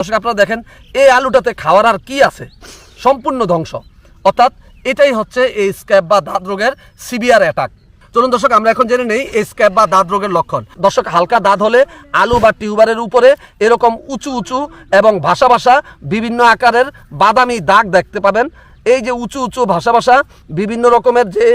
দর্শক, আপনারা দেখেন, এই আলুটাতে খাওয়ার আর কি আছে? সম্পূর্ণ ধ্বংস। অর্থাৎ এটাই হচ্ছে এই স্ক্যাব বা দাঁত রোগের সিভিয়ার অ্যাটাক। চলুন দর্শক, আমরা এখন জেনে নেই এই স্ক্যাব বা দাঁত রোগের লক্ষণ। দর্শক, হালকা দাঁত হলে আলু বা টিউবারের উপরে এরকম উঁচু উঁচু এবং ভাসা ভাসা বিভিন্ন আকারের বাদামি দাগ দেখতে পাবেন। এই যে উঁচু উঁচু ভাসা ভাসা বিভিন্ন রকমের যে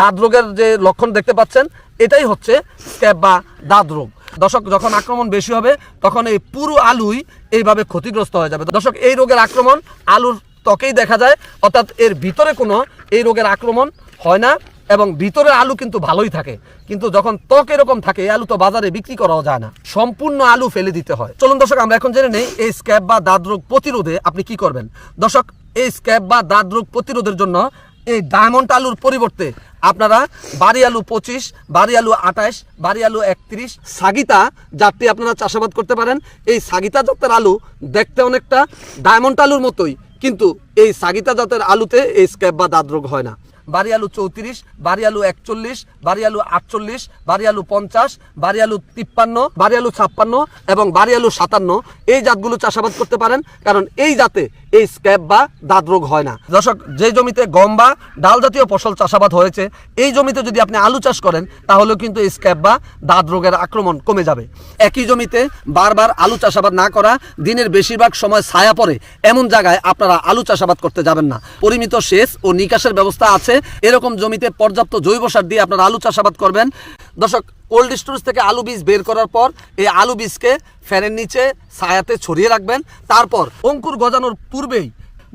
দাঁত রোগের যে লক্ষণ দেখতে পাচ্ছেন, এটাই হচ্ছে স্ক্যাব বা দাঁত রোগ। দর্শক, যখন আক্রমণ বেশি হবে, তখন এই পুরো আলুই এইভাবে ক্ষতিগ্রস্ত হয়ে যাবে। দর্শক, এই রোগের আক্রমণ আলুর ত্বকেই দেখা যায়, অর্থাৎ এর ভিতরে কোনো এই রোগের আক্রমণ হয় না এবং ভিতরের আলু কিন্তু ভালোই থাকে। কিন্তু যখন ত্বক এরকম থাকে আলু তো বাজারে বিক্রি করাও যায় না। সম্পূর্ণ আলু ফেলে দিতে হয়। চলুন দর্শক, আমরা এখন জেনে নেই এই স্ক্যাব বা দাঁত রোগ প্রতিরোধে আপনি কি করবেন। দর্শক, এই স্ক্যাব বা দাঁত রোগ প্রতিরোধের জন্য এই ডায়মন্ড আলুর পরিবর্তে আপনারা বাড়ি আলু পঁচিশ বাড়ি আলু আঠাশ বাড়ি আলু একত্রিশ, সাগিতা জাতটি আপনারা চাষাবাদ করতে পারেন। এই সাগিতা জাতের আলু দেখতে অনেকটা ডায়মন্ড আলুর মতোই, কিন্তু এই সাগিতা জাতের আলুতে এই স্ক্যাপ বা দাদ রোগ হয় না। বাড়ি আলু চৌত্রিশ বাড়ি আলু একচল্লিশ বাড়ি আলু আটচল্লিশ বাড়ি আলু পঞ্চাশ বাড়ি আলু তিপ্পান্ন বাড়ি আলু ছাপ্পান্ন এবং বাড়ি আলু সাতান্ন। এই জাতগুলো চাষাবাদ করতে পারেন, কারণ এই জাতে এই স্ক্যাব বা দাঁত রোগ হয় না। দর্শক, যে জমিতে গম বা ডাল জাতীয় ফসল চাষাবাদ হয়েছে, এই জমিতে যদি আপনি আলু চাষ করেন, তাহলেও কিন্তু এই স্ক্যাব বা দাঁত রোগের আক্রমণ কমে যাবে। একই জমিতে বারবার আলু চাষাবাদ না করা, দিনের বেশিরভাগ সময় ছায়া পড়ে, এমন জায়গায় আপনারা আলু চাষাবাদ করতে যাবেন না। পরিমিত সেচ ও নিকাশের ব্যবস্থা আছে এরকম জমিতে পর্যাপ্ত জৈব সার দিয়ে আপনার আলু চাষাবাদ করবেন। দর্শক কোল্ড স্টোরেজ থেকে আলু বীজ বের করার পর এই আলু বীজকে ফ্যানের নিচে ছায়াতে ছড়িয়ে রাখবেন। তারপর অঙ্কুর গজানোর পূর্বেই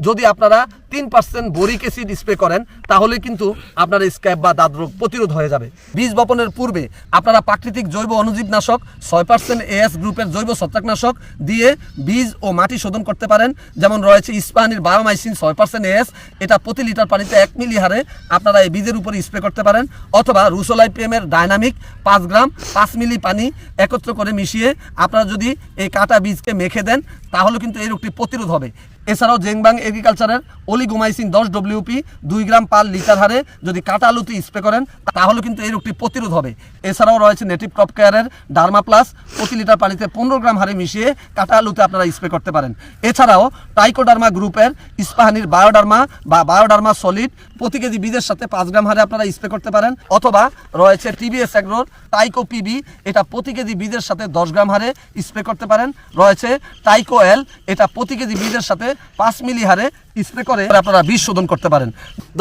যদি আপনারা তিন পার্সেন্ট বোরিক অ্যাসিড স্প্রে করেন, তাহলে কিন্তু আপনার স্ক্যাব বা দাঁত রোগ প্রতিরোধ হয়ে যাবে। বীজ বপনের পূর্বে আপনারা প্রাকৃতিক জৈব অনুজীবনাশক ছয় পার্সেন্ট এএস গ্রুপের জৈব ছত্রাকনাশক দিয়ে বীজ ও মাটি শোধন করতে পারেন। যেমন রয়েছে ইস্পাহানির বায়োমাইসিন ছয় পার্সেন্ট এএস এটা প্রতি লিটার পানিতে এক মিলি হারে আপনারা এই বীজের উপরে স্প্রে করতে পারেন। অথবা রুসোলাই পিএমের ডাইনামিক পাঁচ গ্রাম, পাঁচ মিলি পানি একত্র করে মিশিয়ে আপনারা যদি এই কাটা বীজকে মেখে দেন, তাহলে কিন্তু এই রোগটি প্রতিরোধ হবে। এছাড়াও জেংবাং এগ্রিকালচারের অলিগোমাইসিন দশ ডব্লিউপি দুই গ্রাম পার লিটার হারে যদি কাঁটা আলুতে স্প্রে করেন, তাহলে কিন্তু এই রোগটি প্রতিরোধ হবে। এছাড়াও রয়েছে নেটিভ ক্রপ কেয়ারের ডার্মা প্লাস প্রতি লিটার পানিতে পনেরো গ্রাম হারে মিশিয়ে কাঁটা আলুতে আপনারা স্প্রে করতে পারেন। এছাড়াও টাইকোডার্মা গ্রুপের ইস্পাহানির বায়োডার্মা বা বায়োডার্মা সলিড প্রতি কেজি বীজের সাথে পাঁচ গ্রাম হারে আপনারা স্প্রে করতে পারেন। অথবা রয়েছে টিবিএস অ্যাগ্রোর টাইকো পিবি এটা প্রতি কেজি বীজের সাথে দশ গ্রাম হারে স্প্রে করতে পারেন। রয়েছে টাইকো এল এটা প্রতি কেজি বীজের সাথে পাঁচ মিলি হারে স্প্রে করে আপনারা বিষ শোধন করতে পারেন।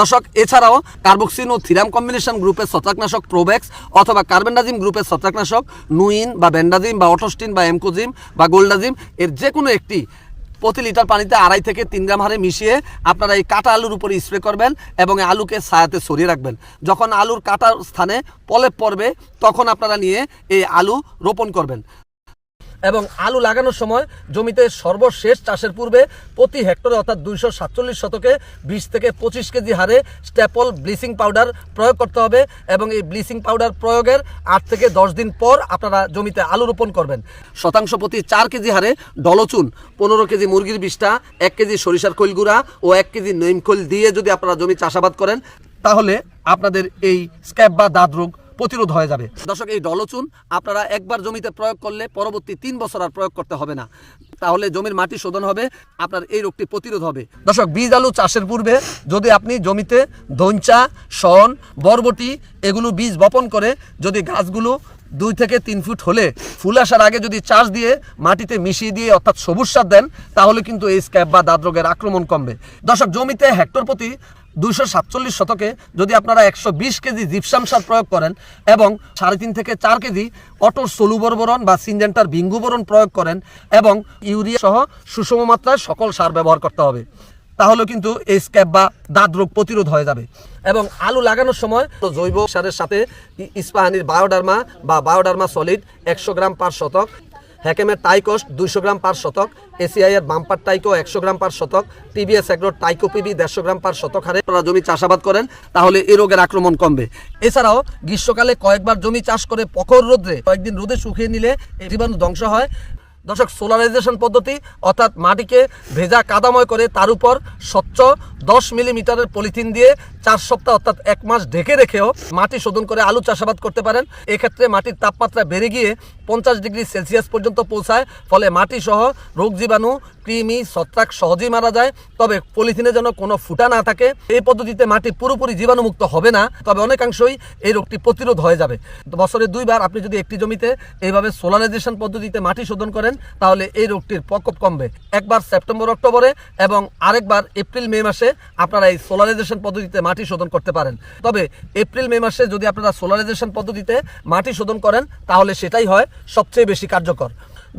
দর্শক, এছাড়াও কার্বক্সিন ও থিরাম কম্বিনেশন গ্রুপের ছত্রাকনাশক প্রোব্যাক্স অথবা কার্বেন্ডাজিম গ্রুপের ছত্রাকনাশক নুইন বা বেন্ডাজিম বা অটোস্টিন বা এমকোজিম বা গোল্ডাজিম এর যে কোনো একটি প্রতি লিটার পানিতে আড়াই থেকে তিন গ্রাম হারে মিশিয়ে আপনারা এই কাটা আলুর উপরে স্প্রে করবেন এবং আলুকে ছায়াতে সরিয়ে রাখবেন। যখন আলুর কাটার স্থানে পলেপ পড়বে, তখন আপনারা নিয়ে এই আলু রোপণ করবেন। এবং আলু লাগানোর সময় জমিতে সর্বশেষ চাষের পূর্বে প্রতি হেক্টরে অর্থাৎ দুইশো সাতচল্লিশ শতকে বিশ থেকে পঁচিশ কেজি হারে স্ট্যাপল ব্লিচিং পাউডার প্রয়োগ করতে হবে এবং এই ব্লিচিং পাউডার প্রয়োগের আট থেকে দশ দিন পর আপনারা জমিতে আলু রোপণ করবেন। শতাংশ প্রতি চার কেজি হারে ডলচুন, পনেরো কেজি মুরগির বিষটা এক কেজি সরিষার খৈল গুঁড়া ও এক কেজি নইমখোল দিয়ে যদি আপনারা জমি চাষাবাদ করেন, তাহলে আপনাদের এই স্ক্যাব বা দাঁত রোগ প্রতিরোধ হয়ে যাবে। দর্শক, এই ডলচুন আপনারা একবার জমিতে প্রয়োগ করলে পরবর্তী তিন বছর আর প্রয়োগ করতে হবে না। তাহলে জমির মাটি শোধন হবে, আপনার এই রোগটি প্রতিরোধ হবে। দর্শক, বীজ আলু চাষের পূর্বে যদি আপনি জমিতে ধঞ্চা শন, বরবটি এগুলো বীজ বপন করে যদি গাছগুলো দুই থেকে তিন ফুট হলে ফুল আসার আগে যদি চাষ দিয়ে মাটিতে মিশিয়ে দিয়ে অর্থাৎ সবুজ সার দেন, তাহলে কিন্তু এই স্ক্যাব বা দাঁত রোগের আক্রমণ কমবে। দর্শক, জমিতে হেক্টর প্রতি দুইশো সাতচল্লিশ শতকে যদি আপনারা একশো বিশ কেজি জিপসাম সার প্রয়োগ করেন এবং সাড়ে তিন থেকে চার কেজি অটোর সলুবরবরণ বা সিনজেন্টার ভিঙ্গুবরণ প্রয়োগ করেন এবং ইউরিয়া সহ সুষম মাত্রায় সকল সার ব্যবহার করতে হবে। তাহলে কিন্তু এই স্ক্যাপ বা দাঁত রোগ প্রতিরোধ হয়ে যাবে। এবং আলু লাগানোর সময় তো জৈব সারের সাথে ইস্পাহানির বায়োডার্মা বা বায়োডার্মা সলিড একশো গ্রাম পার শতক, হ্যাকেমের টাইকোস্ট দুইশো গ্রাম পার শতক, এসিআইয়ের বাম্পার টাইকো একশো গ্রাম পার শতক টিবিএস এগ্রোর টাইকো পিবি দেড়শো গ্রাম পার শতক হারে আপনারা জমি চাষাবাদ করেন, তাহলে এই রোগের আক্রমণ কমবে। এছাড়াও গ্রীষ্মকালে কয়েকবার জমি চাষ করে প্রখর রোদ্রে কয়েকদিন রোদে শুকিয়ে নিলে জীবাণু ধ্বংস হয়। দর্শক সোলারাইজেশন পদ্ধতি, অর্থাৎ মাটিকে ভেজা কাদাময় করে তার উপর স্বচ্ছ দশ মিলিমিটারের পলিথিন দিয়ে চার সপ্তাহ, অর্থাৎ এক মাস ঢেকে রেখেও মাটি শোধন করে আলু চাষাবাদ করতে পারেন। এক্ষেত্রে মাটির তাপমাত্রা বেড়ে গিয়ে পঞ্চাশ ডিগ্রি সেলসিয়াস পর্যন্ত পৌঁছায়। ফলে মাটি সহ রোগ জীবাণু, কৃমি, ছত্রাক সহজেই মারা যায়। তবে পলিথিনে যেন কোনো ফুটা না থাকে, এই পদ্ধতিতে মাটি পুরোপুরি জীবাণুমুক্ত হবে না। তবে অনেকাংশই এই রোগটি প্রতিরোধ হয়ে যাবে। বছরে দুইবার আপনি যদি একটি জমিতে এইভাবে সোলারাইজেশন পদ্ধতিতে মাটি শোধন করেন তাহলে এই রোগটির প্রকোপ কমবে। একবার সেপ্টেম্বর, অক্টোবরে এবং আরেকবার এপ্রিল, মে মাসে আপনারা এই সোলারাইজেশন পদ্ধতিতে মাটি শোধন করতে পারেন। তবে এপ্রিল, মে মাসে যদি আপনারা সোলারাইজেশন পদ্ধতিতে মাটি শোধন করেন, তাহলে সেটাই হয় সবচেয়ে বেশি কার্যকর।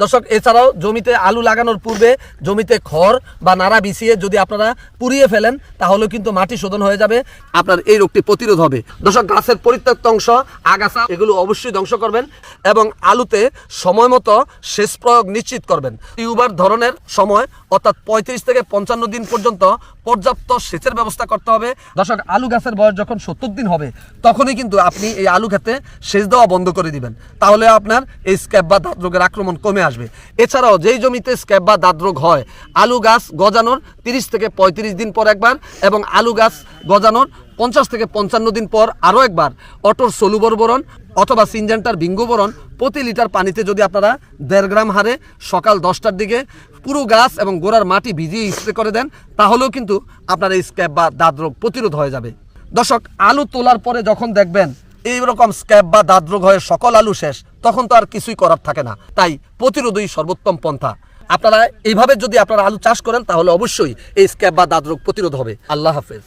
দর্শক, এছাড়াও জমিতে আলু লাগানোর পূর্বে জমিতে খড় বা নাড়া বিছিয়ে যদি আপনারা পুড়িয়ে ফেলেন, তাহলেও কিন্তু মাটি শোধন হয়ে যাবে। আপনার এই রোগটি প্রতিরোধ হবে। দর্শক, গাছের পরিত্যক্ত অংশ, আগাছা, এগুলো অবশ্যই ধ্বংস করবেন এবং আলুতে সময় মতো সেচ প্রয়োগ নিশ্চিত করবেন। টিউবার ধরনের সময়, অর্থাৎ পঁয়ত্রিশ থেকে পঞ্চান্ন দিন পর্যন্ত পর্যাপ্ত সেচের ব্যবস্থা করতে হবে। দর্শক, আলু গাছের বয়স যখন সত্তর দিন হবে, তখনই কিন্তু আপনি এই আলু খেতে সেচ দেওয়া বন্ধ করে দিবেন। তাহলে আপনার এই স্ক্যাপ বা রোগের আক্রমণ কমে আসবে। এছাড়াও যেই জমিতে স্ক্যাব বা দাঁত রোগ হয়, আলু গাছ গজানোর তিরিশ থেকে পঁয়ত্রিশ দিন পর একবার এবং আলু গাছ গজানোর পঞ্চাশ থেকে পঞ্চান্ন দিন পর আরও একবার। অটোর সলুবর বরণ অথবা সিনজেন্টার বিঙ্গোবরণ প্রতি লিটার পানিতে যদি আপনারা দেড় গ্রাম হারে সকাল দশটার দিকে পুরো গাছ এবং গোড়ার মাটি ভিজিয়ে স্প্রে করে দেন, তাহলেও কিন্তু আপনার এই স্ক্যাব বা দাঁত রোগ প্রতিরোধ হয়ে যাবে। দর্শক, আলু তোলার পরে যখন দেখবেন এই রকম স্ক্যাব বা দাঁত রোগ হয়ে সকল আলু শেষ তখন তো আর কিছুই করার থাকে না। তাই প্রতিরোধই সর্বোত্তম পন্থা। আপনারা এইভাবে যদি আপনারা আলু চাষ করেন, তাহলে অবশ্যই এই স্ক্যাব বা দাদ রোগ প্রতিরোধ হবে। আল্লাহ হাফেজ।